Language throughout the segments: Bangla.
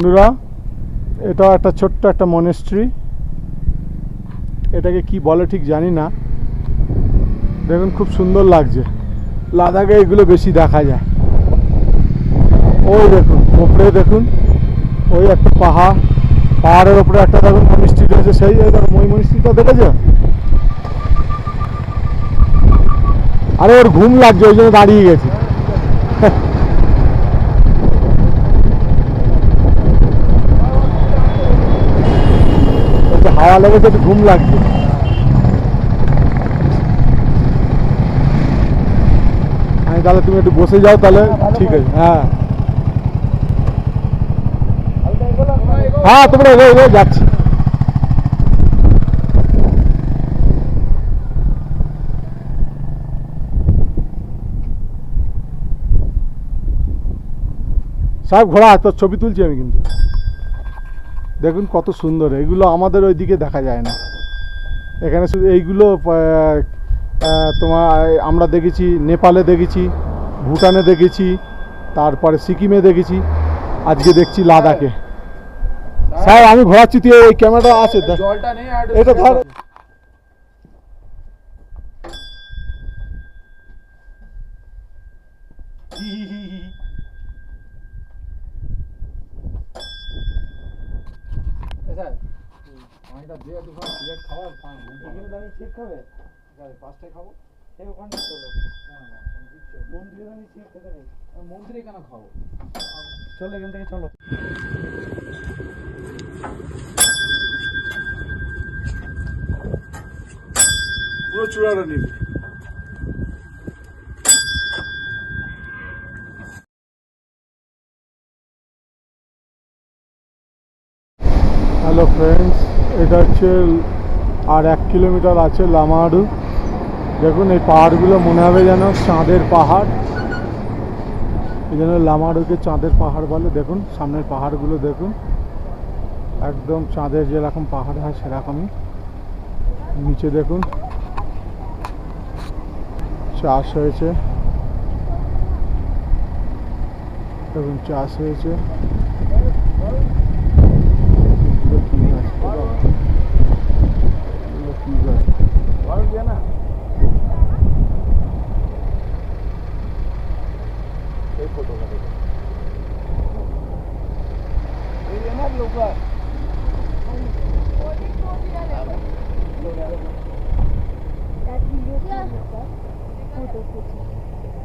বন্ধুরা, এটা একটা ছোট্ট একটা মনেস্ট্রি এটাকে কি বলে ঠিক জানি না। দেখুন, খুব সুন্দর লাগছে। লাদাখে এগুলো বেশি দেখা যায়। ওই দেখুন ওপরে দেখুন, ওই একটা পাহাড়। পাহাড়ের ওপরে একটা দেখুন মনিস্ট্রি রয়েছে। সেই ওই মনিস্ট্রিটা দেখেছে? আরে ওর ঘুম লাগছে, ওই জন্য দাঁড়িয়ে গেছে। হাওয়া লেগেছে একটু ঘুম লাগছে আমি তাহলে তুমি একটু বসে যাও তাহলে ঠিক আছে হ্যাঁ। হ্যাঁ তোমরা এগো এগো যাচ্ছি। সাহেব ঘোড়া তোর ছবি তুলছি আমি কিন্তু। দেখুন কত সুন্দর এগুলো আমাদের ওইদিকে দেখা যায় না। এখানে শুধু এইগুলো তোমার আমরা দেখেছি নেপালে দেখেছি ভুটানে দেখেছি তারপরে সিকিমে দেখেছি আজকে দেখছি লাদাখে। স্যার আমি ঘোরাচ্ছি তুই এই ক্যামেরাটা আছে দেখ। জলটা নেই আর পানিটা দিয়ে খাওয়ার এখানে ঠিক খাবে। পাঁচটায় খাব। এই ওখানটা চলো মন্দিরে ঠিক খেতে নেই। মন্দিরে কেন খাব? চলো এখান থেকে চলো। পুরো চূড়াটা নিবি হ্যালো ফ্রেন্ডস এটা হচ্ছে আর এক কিলোমিটার আছে লামাডু। দেখুন, এই পাহাড়গুলো মনে হবে যেন চাঁদের পাহাড়। এই জন্য লামাডুকে চাঁদের পাহাড় বলে। দেখুন, সামনের পাহাড়গুলো দেখুন। একদম চাঁদের যেরকম পাহাড় হয় সেরকমই। নিচে দেখুন, চাষ হয়েছে। দেখুন, চাষ হয়েছে এগুলো কি গাছ? এগুলো কি গাছ?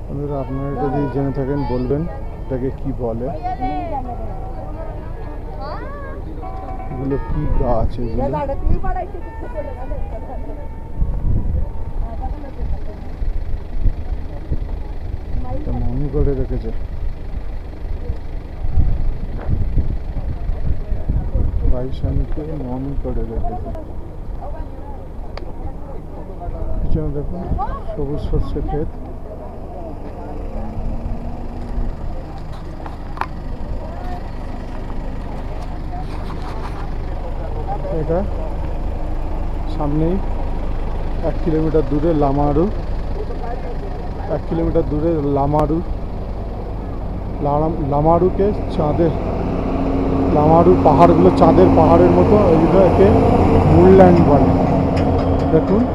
বন্ধুরা, আপনারা যদি জেনে থাকেন, বলবেন এটাকে কি বলে। এগুলো কি গাছ এগুলো? মমি করে রেখেছে। বাইশানকে মমি করে রেখেছে। পিছনে দেখুন, সবুজ শস্যের ক্ষেত। এটা সামনেই এক কিলোমিটার দূরে লামারু। এক কিলোমিটার দূরে লামারু। লামারুকে চাঁদের লামারু পাহাড়গুলো চাঁদের পাহাড়ের মতো ওইগুলো একে মুলল্যান্ড বলে। দেখুন,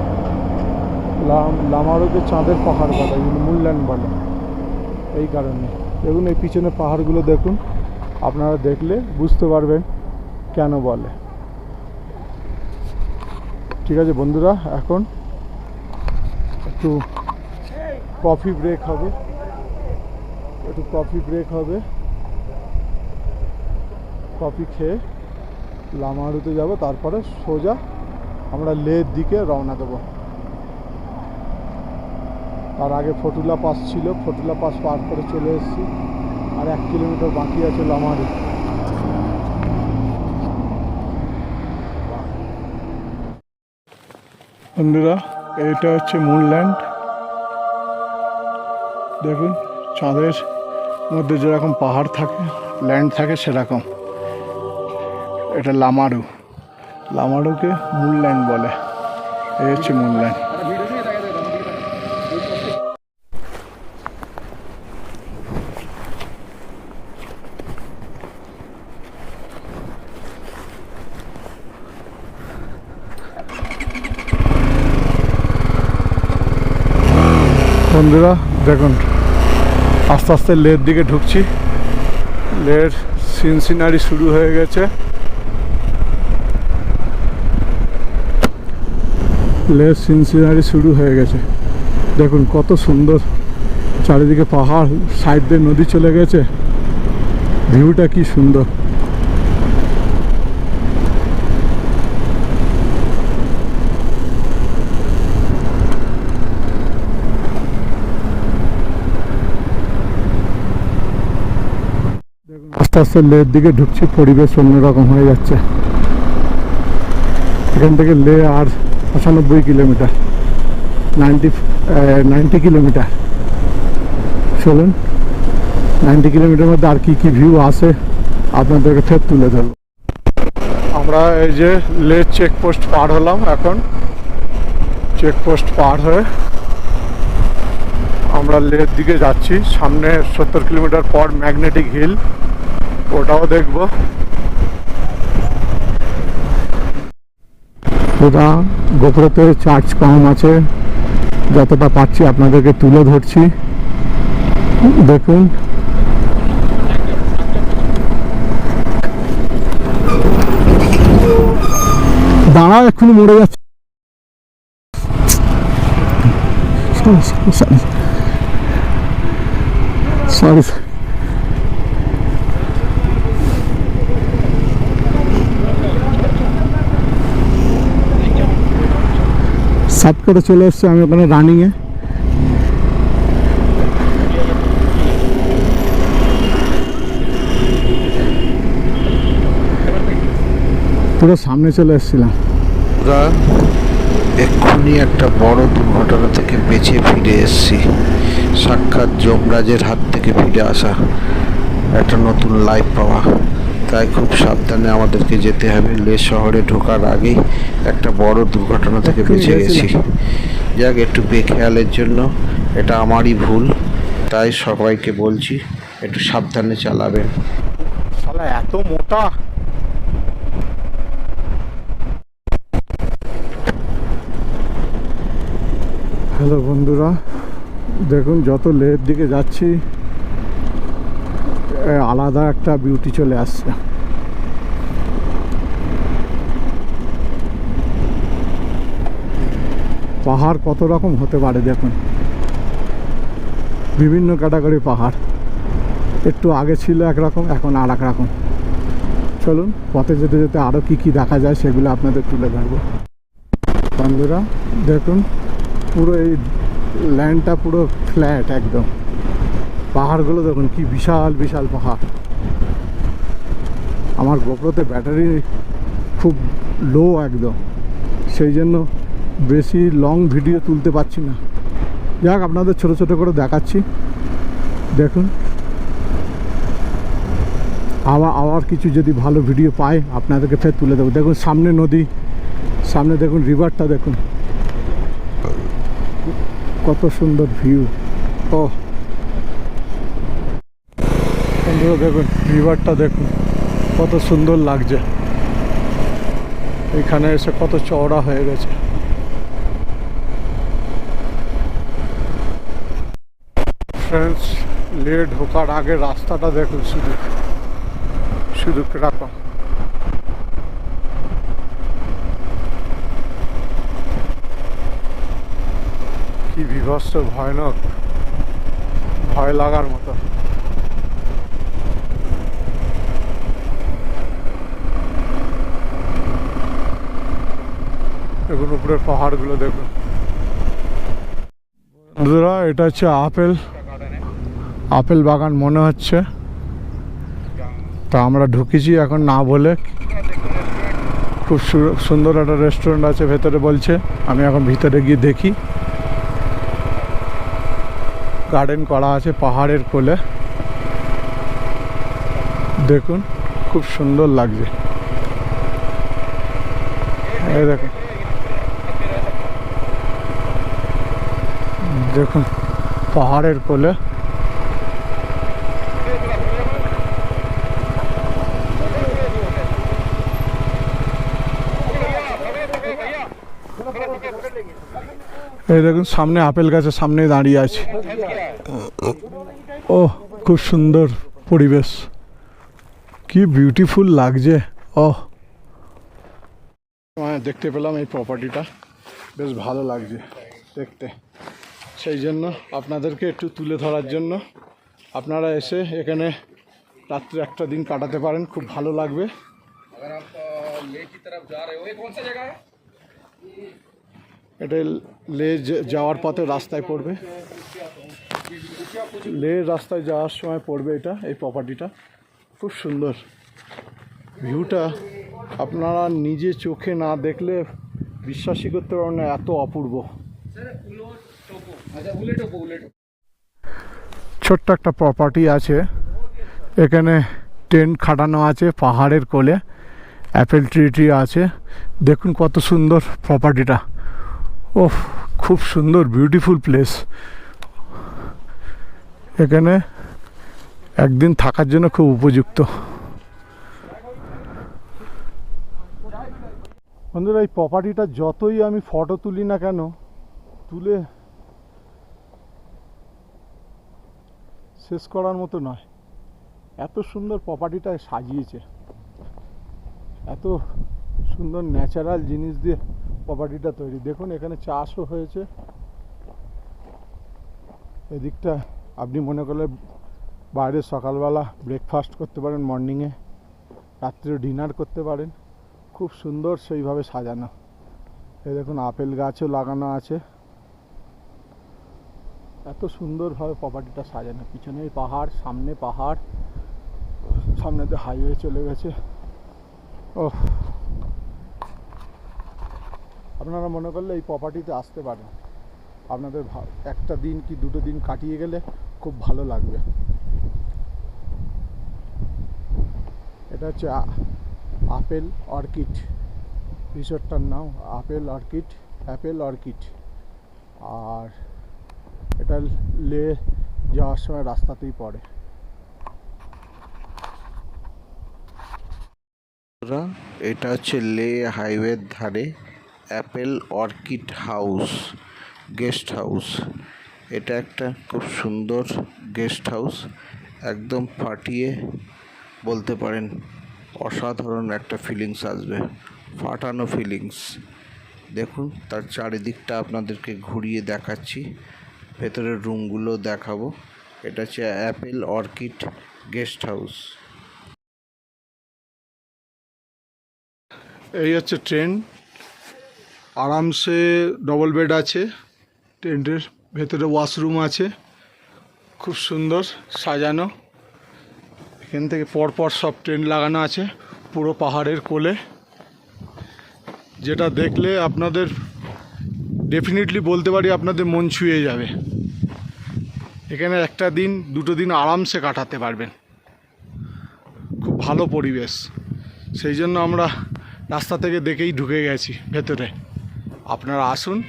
লাম- লামারুকে চাঁদের পাহাড় বলে এগুলো মুলল্যান্ড বলে, এই কারণে। দেখুন, এই পিছনে পাহাড়গুলো দেখুন, আপনারা দেখলে বুঝতে পারবেন কেন বলে। ঠিক আছে বন্ধুরা, এখন একটু কফি ব্রেক হবে। একটু কফি ব্রেক হবে। কফি খেয়ে লামারুতে যাব, তারপরে সোজা আমরা লের দিকে রওনা দেবো। তার আগে ফটুলা পাস ছিল ফটুলা পাস পার করে চলে এসেছি, আর এক কিলোমিটার বাকি আছে লামারু বন্ধুরা, এটা হচ্ছে মুনল্যান্ড দেখুন, চাঁদের মধ্যে যেরকম পাহাড় থাকে ল্যান্ড থাকে সেরকম। এটা লামারু লামারুকে মূল্যায়ন বলে। এই হচ্ছে মূল্যায়ন। বন্ধুরা, দেখুন, আস্তে আস্তে লের দিকে ঢুকছি। লের সিনসিনারি শুরু হয়ে গেছে। লের সিন সিনারি শুরু হয়ে গেছে। দেখুন কত সুন্দর চারিদিকে পাহাড়, সাইড দিয়ে নদী চলে গেছে। ভিউটা কি সুন্দর। আস্তে আস্তে লের দিকে ঢুকছি, পরিবেশ অন্যরকম হয়ে যাচ্ছে। এখান থেকে লে আর পঁচানব্বই কিলোমিটার, নাইনটি নাইনটি কিলোমিটার। চলুন, নাইনটি কিলোমিটার মধ্যে আর কি কি ভিউ আসে আপনাদেরকে ফের তুলে ধরবো। আমরা এই যে লে চেকপোস্ট পার হলাম এখন। চেকপোস্ট পার হয়ে আমরা লের দিকে যাচ্ছি। সামনে সত্তর কিলোমিটার পর ম্যাগনেটিক হিল ওটাও দেখব। ওটা গোপুরতে চার্জ কম আছে। যতটা পাচ্ছি আপনাদেরকে তুলে ধরছি। দেখুন। দাঁড়াও এক্ষুনি মরে যাচ্ছে। সরি সরি সাত করে চলে এসছে, আমি ওখানে রানিংয়ে পুরো সামনে চলে এসেছিলাম। আমরা এক্ষুনি একটা বড় দুর্ঘটনা থেকে বেঁচে ফিরে এসেছি। সাক্ষাৎ যমরাজের হাত থেকে ফিরে আসা। একটা নতুন লাইফ পাওয়া। তাই খুব সাবধানে আমাদেরকে যেতে হবে। লে শহরে ঢোকার আগেই একটা বড় দুর্ঘটনা থেকে বেঁচে গেছি। যাক একটু বেখেয়ালের জন্য। এটা আমারই ভুল তাই সবাইকে বলছি একটু সাবধানে চালাবেন। শালা এত মোটা। হ্যালো বন্ধুরা দেখুন যত লেহের দিকে যাচ্ছি আলাদা একটা বিউটি চলে আসছে। পাহাড় কত রকম হতে পারে দেখুন। বিভিন্ন ক্যাটাগরি পাহাড়। একটু আগে ছিল একরকম, এখন আর এক রকম। চলুন, পথে যেতে যেতে আরও কী কী দেখা যায় সেগুলো আপনাদের তুলে ধরবো। বন্ধুরা, দেখুন, পুরো এই ল্যান্ডটা পুরো ফ্ল্যাট একদম। পাহাড়গুলো দেখুন, কি বিশাল বিশাল পাহাড়। আমার গোপ্রোতে ব্যাটারি খুব লো একদম। সেই জন্য বেশি লং ভিডিও তুলতে পারছি না। যাক, আপনাদের ছোট ছোট করে দেখাচ্ছি। দেখুন। আবার আবার কিছু যদি ভালো ভিডিও পাই আপনাদেরকে ফের তুলে দেবো। দেখুন, সামনে নদী, সামনে দেখুন রিভারটা দেখুন। কত সুন্দর ভিউ ও বন্ধুরা দেখুন রিভারটা দেখুন, কত সুন্দর লাগছে। এখানে এসে কত চওড়া হয়ে গেছে। ফ্রেন্ডস লে ঢোকার আগে রাস্তাটা দেখুন শুধু। শুধু কীরকম কি বিভৎস, ভয়ানক। ভয় লাগার মতো। দেখুন, উপরের পাহাড়গুলো দেখুন। বন্ধুরা, এটা হচ্ছে আপেল। আপেল বাগান মনে হচ্ছে। তা আমরা ঢুকেছি এখন না বলে। খুব সুন্দর একটা রেস্টুরেন্ট আছে, ভেতরে বলছে। আমি এখন ভিতরে গিয়ে দেখি। গার্ডেন করা আছে পাহাড়ের কোলে। দেখুন, খুব সুন্দর লাগছে। দেখুন। দেখুন, পাহাড়ের কোলে। এই দেখুন, সামনে আপেল গাছের সামনে দাঁড়িয়ে আছে। ও, খুব সুন্দর পরিবেশ। কি বিউটিফুল লাগছে। ও দেখতে পেলাম এই প্রপার্টিটা বেশ ভালো লাগছে দেখতে। সেই জন্য আপনাদেরকে একটু তুলে ধরার জন্য। আপনারা এসে এখানে রাত্রে একটা দিন কাটাতে পারেন, খুব ভালো লাগবে। এটা লে যাওয়ার পথে রাস্তায় পড়বে। লে রাস্তায় যাওয়ার সময় পড়বে এটা, এই প্রপার্টিটা খুব সুন্দর। ভিউটা আপনারা নিজে চোখে না দেখলে বিশ্বাসই করতে পারবেন না, এত অপূর্ব। ছোট্ট একটা প্রপার্টি আছে। এখানে টেন্ট খাটানো আছে পাহাড়ের কোলে। অ্যাপেল ট্রি ট্রি আছে। দেখুন কত সুন্দর প্রপার্টিটা ও খুব সুন্দর বিউটিফুল প্লেস এখানে একদিন থাকার জন্য খুব উপযুক্ত। বন্ধুরা, এই প্রপার্টিটা যতই আমি ফটো তুলি না কেন, তুলে শেষ করার মতো নয়। এত সুন্দর প্রপার্টিটা সাজিয়েছে। এত সুন্দর ন্যাচারাল জিনিস দিয়ে প্রপার্টিটা তৈরি। দেখুন, এখানে চাষও হয়েছে। এদিকটা আপনি মনে করলে বাইরে সকালবেলা ব্রেকফাস্ট করতে পারেন মর্নিংয়ে রাত্রে ডিনার করতে পারেন। খুব সুন্দর সেইভাবে সাজানো। এই দেখুন, আপেল গাছও লাগানো আছে। এত সুন্দরভাবে প্রপার্টিটা সাজানো। পিছনে পাহাড়, সামনে পাহাড় সামনে দিয়ে হাইওয়ে চলে গেছে। ও আপনারা মনে করলে এই প্রপার্টিতে আসতে পারেন। আপনাদের একটা দিন কি দুটো দিন কাটিয়ে গেলে খুব ভালো লাগবে। এটা হচ্ছে আপেল অর্কিড। রিসোর্টটার নাম আপেল অর্কিড অ্যাপেল অর্কিড। আর এটা লে যাওয়ার সময় রাস্তাতেই পড়ে। এটা হচ্ছে লে হাইওয়ের ধারে apple orchid house, guest house. এটা একটা খুব সুন্দর গেস্ট হাউস, একদম ফাটিয়ে বলতে পারেন অসাধারণ একটা ফিলিংস আসবে, ফাটানো ফিলিংস। দেখুন, তার চারিদিকটা আপনাদেরকে ঘুরিয়ে দেখাচ্ছি। ভেতরের রুমগুলো দেখাবো। এটা হচ্ছে অ্যাপেল অর্কিড গেস্ট হাউস। এই হচ্ছে ট্রেন। আরামসে ডবল বেড আছে। ট্রেনের ভেতরে ওয়াশরুম আছে। খুব সুন্দর সাজানো। এখান থেকে পরপর সব ট্রেন লাগানো আছে পুরো পাহাড়ের কোলে। যেটা দেখলে আপনাদের ডেফিনেটলি বলতে পারি আপনাদের মন ছুঁয়ে যাবে। এখানে একটা দিন, দুটো দিন আরামসে কাটাতে পারবেন। খুব ভালো পরিবেশ। সেই জন্য আমরা রাস্তা থেকে দেখেই ঢুকে গেছি ভেতরে। আপনারা আসুন।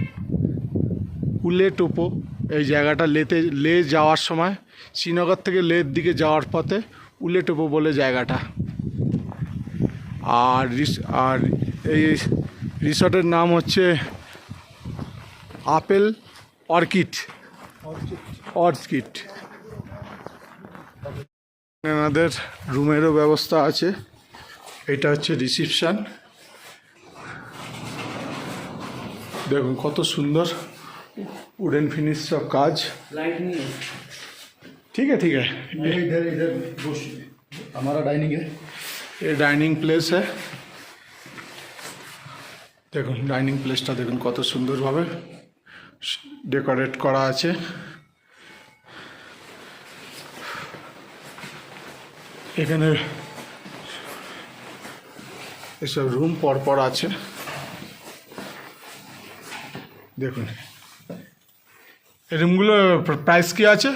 উলে টোপো, এই জায়গাটা লেতে, লে যাওয়ার সময়, শ্রীনগর থেকে লের দিকে যাওয়ার পথে উলে টোপো বলে জায়গাটা। আর আর এই রিসর্টের নাম হচ্ছে আপেল অর্কিড। অর্কিড এনাদের রুমেরও ব্যবস্থা আছে এটা হচ্ছে রিসিপশন দেখুন কত সুন্দর উডেন ফিনিশ সব কাজ लाइट नहीं है ठीक है ठीक है इधर इधर हमारा डाइनिंग है ये ডাইনিং প্লেস है দেখুন ডাইনিং প্লেসটা দেখুন কত সুন্দরভাবে ডেকোরেট করা আছে। এখানে এসব রুম পরপর আছে। দেখুন এই রুমগুলো প্রাইস কি আছে?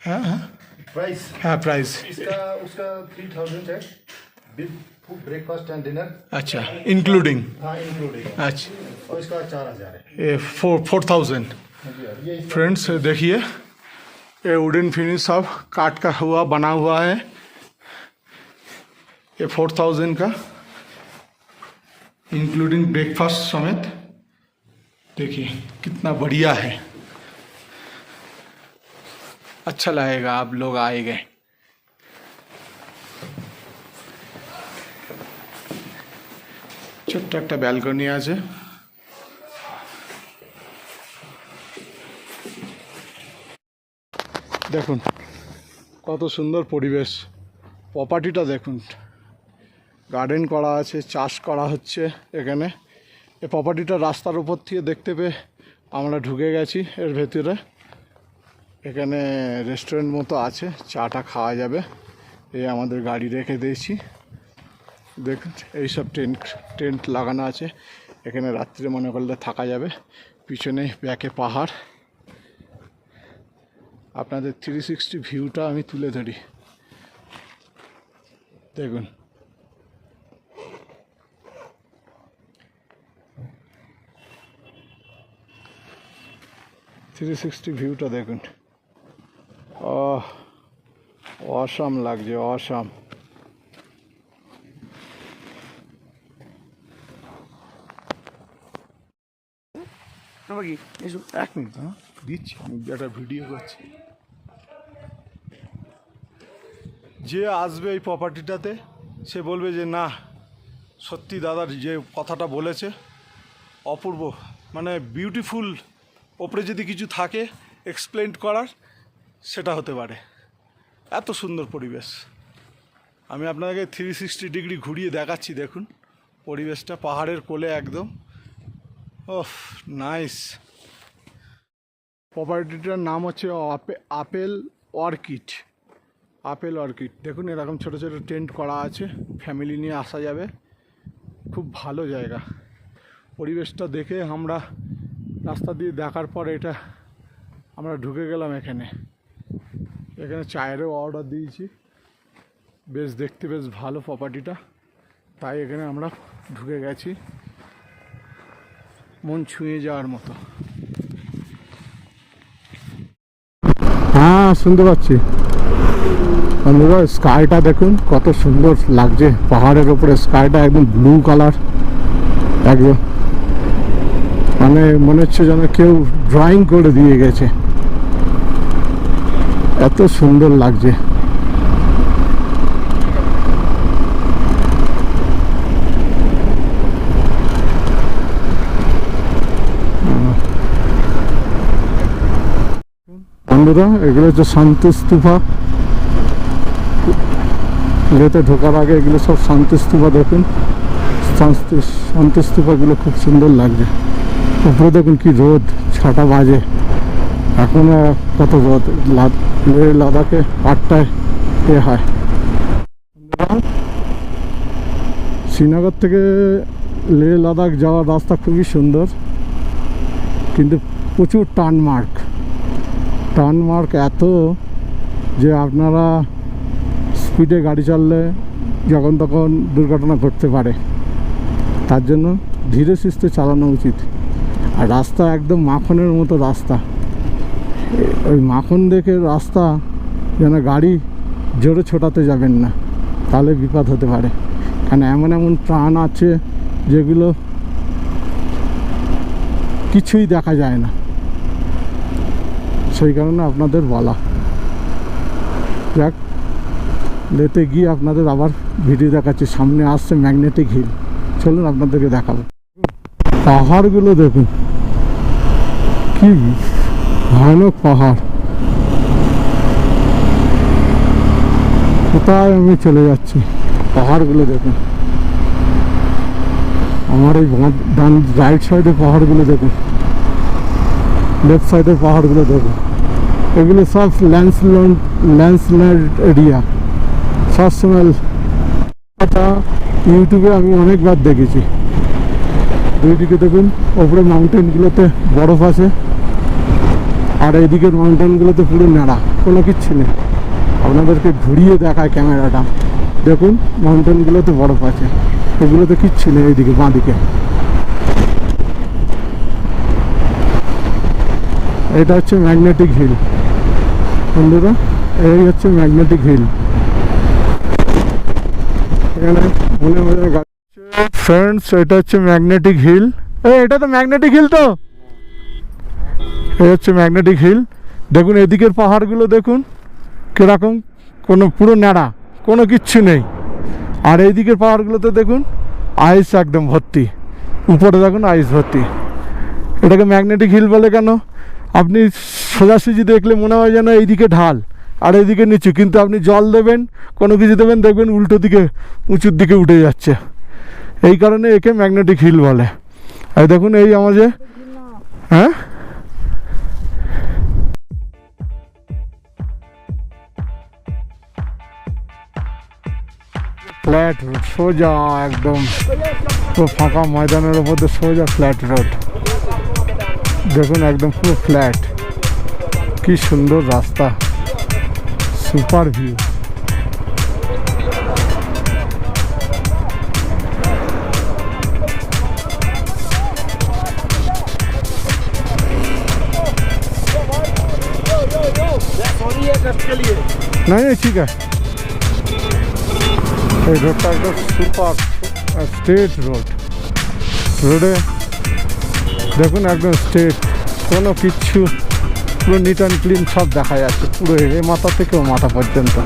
হ্যাঁ হ্যাঁ। প্রাইস হ্যাঁ প্রাইস है ब्रेकफास्ट एंड डिनर अच्छा इंक्लूडिंग हाँ इंक्लूडिंग अच्छा। और इसका चार हज़ार है। ये फोर फोर थाउज़ेंड फ्रेंड्स देखिए ये वुडन फिनिश सब काट का हुआ बना हुआ है। ये फोर थाउज़ेंड का इंक्लूडिंग ब्रेकफास्ट समेत। देखिए कितना बढ़िया है। अच्छा लगेगा आप लोग आएँगे। ছোট্ট একটা ব্যালকনি আছে। দেখুন, কত সুন্দর পরিবেশ। প্রপার্টিটা দেখুন। গার্ডেন করা আছে, চাষ করা হচ্ছে এখানে। এই প্রপার্টিটা রাস্তার উপর থেকে দেখতে পেয়ে আমরা ঢুকে গেছি এর ভেতরে। এখানে রেস্টুরেন্ট মতো আছে, চাটা খাওয়া যাবে। এই আমাদের গাড়ি রেখে দিয়েছি। দেখুন, এইসব টেন্ট টেন্ট লাগানো আছে। এখানে রাত্রে মনে করলে থাকা যাবে। পিছনে ব্যাকে পাহাড়। আপনাদের থ্রি সিক্সটি ভিউটা আমি তুলে ধরি। দেখুন। থ্রি সিক্সটি ভিউটা দেখুন। অসাম লাগছে, অসাম। এসো। এক মিনিট হ্যাঁ? দিচ্ছি, আমি একটা ভিডিও করছি। যে আসবে এই প্রপার্টিটাতে সে বলবে যে, না, সত্যি দাদার যে কথাটা বলেছে, অপূর্ব মানে বিউটিফুল ওপরে যদি কিছু থাকে এক্সপ্লেন করার, সেটা হতে পারে। এত সুন্দর পরিবেশ। আমি আপনাকে থ্রি সিক্সটি ডিগ্রি ঘুরিয়ে দেখাচ্ছি, দেখুন। পরিবেশটা পাহাড়ের কোলে একদম। ওহ নাইস প্রপার্টিটার নাম হচ্ছে আপে- আপেল অর্কিড। Apple orchid. দেখুন, এরকম ছোট ছোট টেন্ট করা আছে। ফ্যামিলি নিয়ে আসা যাবে। খুব ভালো জায়গা। পরিবেশটা দেখে আমরা রাস্তা দিয়ে দেখার পর এটা আমরা ঢুকে গেলাম এখানে। এখানে চায়েরও অর্ডার দিয়েছি। বেশ, দেখতে বেশ ভালো প্রপার্টিটা তাই এখানে আমরা ঢুকে গেছি। মন ছুঁয়ে যাওয়ার মতো। হ্যাঁ শুনতে পাচ্ছি। বন্ধুরা স্কাইটা দেখুন, কত সুন্দর লাগছে। পাহাড়ের ওপরে স্কাইটা একদম ব্লু কালার একদম মানে মনে হচ্ছে যেন কেউ ড্রয়িং করে দিয়ে গেছে। এত সুন্দর লাগছে। বন্ধুরা, এগুলো হচ্ছে শান্তি স্তূপা ইয়েতে ঢোকার আগে এগুলো সব শান্তি স্তূপা দেখুন। শান্তি শান্তি খুব সুন্দর লাগছে। উপরে দেখুন কি রোদ, ছটা বাজে। এখন কত রোদ লাদাখে আটটায় এ হয়। শ্রীনগর থেকে লেহ লাদাখ যাওয়ার রাস্তা খুবই সুন্দর, কিন্তু প্রচুর টার্ন মার্ক টার্ন মার্ক এত যে আপনারা স্পিডে গাড়ি চাললে যখন তখন দুর্ঘটনা ঘটতে পারে। তার জন্য ধীরে সুস্থে চালানো উচিত। আর রাস্তা একদম মাখনের মতো রাস্তা। ওই মাখন দেখে রাস্তা যেন গাড়ি জোরে ছোটাতে যাবেন না, তাহলে বিপদ হতে পারে। কারণ এমন এমন প্রাণ আছে যেগুলো কিছুই দেখা যায় না। সেই কারণে আপনাদের বলা। যাক, লেতে গিয়ে আপনাদের আবার ভিডিও দেখাচ্ছি। সামনে আসছে ম্যাগনেটিক হিল। চলুন আপনাদেরকে দেখাবো। পাহাড়গুলো দেখুন। কি ভয়ানক পাহাড়। কোথায় আমি চলে যাচ্ছি? পাহাড়গুলো দেখুন। আমার এই ডান রাইট সাইডে পাহাড়গুলো দেখুন। লেফট সাইডের পাহাড়গুলো দেখুন এগুলো সব ল্যান্ডস্ল্যান্ড ল্যান্ডস্ল্যান্ড এরিয়া সবসময় ইউটিউবে আমি অনেকবার দেখেছি। দুইদিকে দেখুন, ওপরে মাউন্টেনগুলোতে বরফ আছে, আর এইদিকের মাউন্টেনগুলোতে পুরো নেড়া কোনো কিচ্ছু নেই। আপনাদেরকে ঘুরিয়ে দেখায় ক্যামেরাটা দেখুন মাউন্টেনগুলোতে বরফ আছে, এগুলোতে কিচ্ছু নেই এইদিকে, বাঁদিকে। এটা হচ্ছে ম্যাগনেটিক হিল। বন্ধুরা, এই হচ্ছে ম্যাগনেটিক হিল। এখানে ফ্রেন্ডস এটা হচ্ছে ম্যাগনেটিক হিল। এটা তো ম্যাগনেটিক হিল তো? এই হচ্ছে ম্যাগনেটিক হিল। দেখুন, এদিকের পাহাড়গুলো দেখুন, কীরকম কোনো পুরো ন্যাড়া, কোনো কিচ্ছু নেই। আর এইদিকের পাহাড়গুলোতে দেখুন আইস একদম ভর্তি। উপরে দেখুন আইস ভর্তি। এটাকে ম্যাগনেটিক হিল বলে কেন? আপনি সোজাসুজি দেখলে মনে হয় যেন এইদিকে ঢাল আর এইদিকে নিচু, কিন্তু আপনি জল দেবেন, কোনো কিছু দেবেন, দেখবেন উল্টো দিকে, উঁচুর দিকে উঠে যাচ্ছে। এই কারণে একে ম্যাগনেটিক হিল বলে। আর দেখুন, এই আমাদের হ্যাঁ? ফ্ল্যাট রোড, সোজা একদম। ফাঁকা ময়দানের ওপর সোজা ফ্ল্যাট রোড। দেখুন একদম পুরো ফ্ল্যাট কি সুন্দর রাস্তা সুপার ভিউ नहीं नहीं ठीक है এই রোডটা একদম সুপার স্ট্রেট রোড রোডে দেখুন একদম স্ট্রেট কোনো কিচ্ছু, পুরো নিট অ্যান্ড ক্লিন সব দেখা যাচ্ছে পুরো এ মাথা থেকে ও মাথা পর্যন্ত।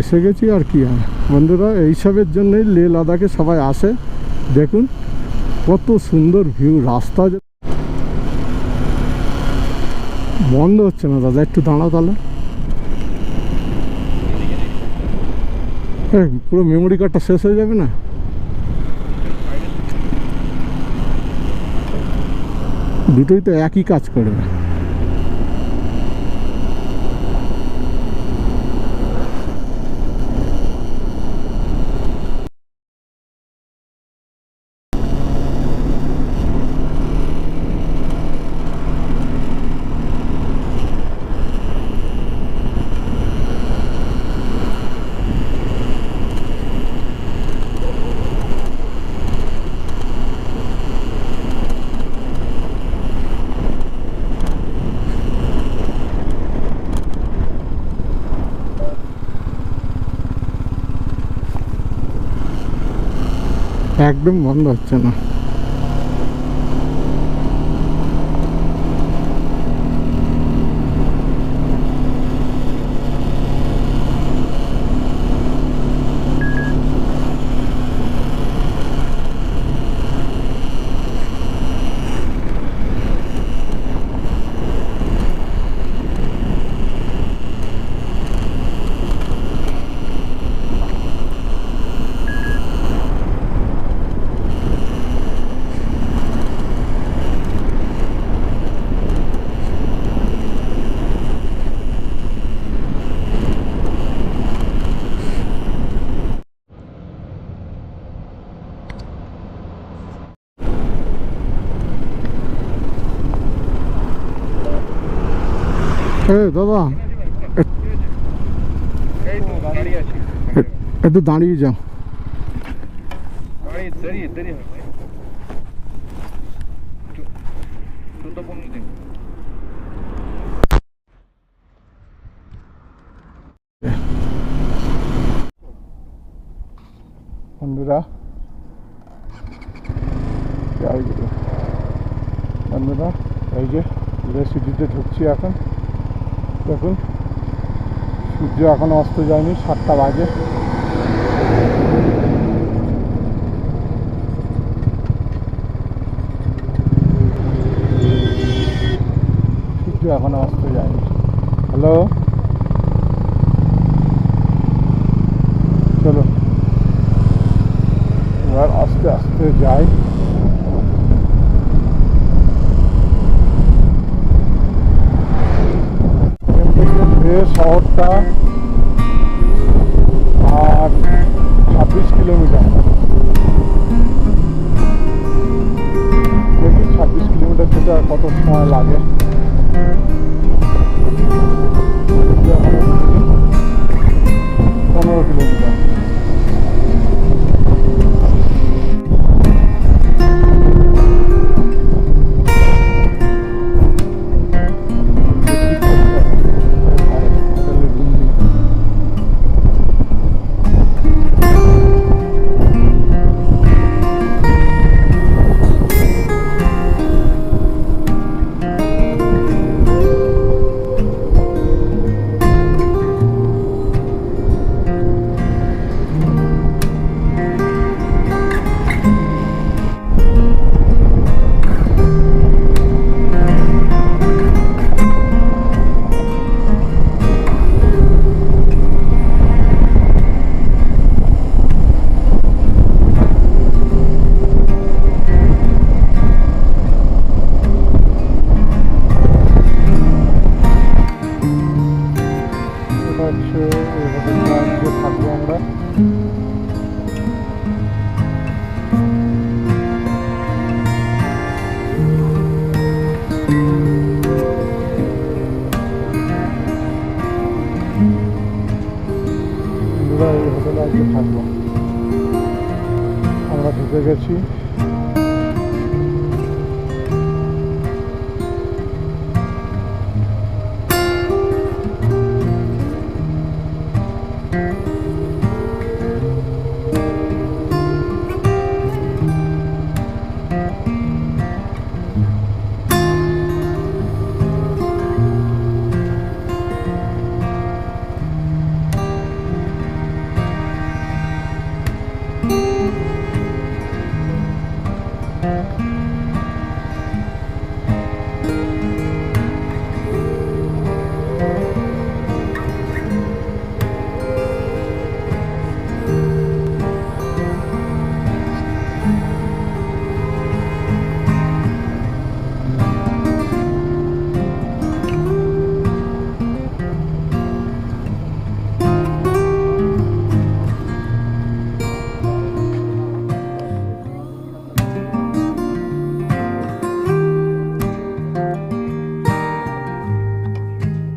এসে গেছি আর কি আর বন্ধুরা, এইসবের জন্যই লে লাদাখে সবাই আসে। দেখুন, কত সুন্দর ভিউ, রাস্তা বন্ধ হচ্ছে না দাদা, একটু দাঁড়াও তাহলে। পুরো মেমোরি কার্ডটা শেষ হয়ে যাবে না? দুটোই তো একই কাজ করবে একদম বন্ধ হচ্ছে না। দাদা এ- এ- একটু দাঁড়িয়ে যাও বন্ধুরা এই যে, বন্ধুরা এই যে ইউনিভার্সিটিতে ঢুকছি এখন দেখুন। সূর্য এখনও অস্ত যায়নি, সাতটা বাজে। সূর্য এখনও অস্ত যায়নি। হ্যালো? চলো এবার আস্তে আস্তে যাই। শহরটা আর ছাব্বিশ কিলোমিটার। দেখি ছাব্বিশ কিলোমিটার থেকে আর কত সময় লাগে।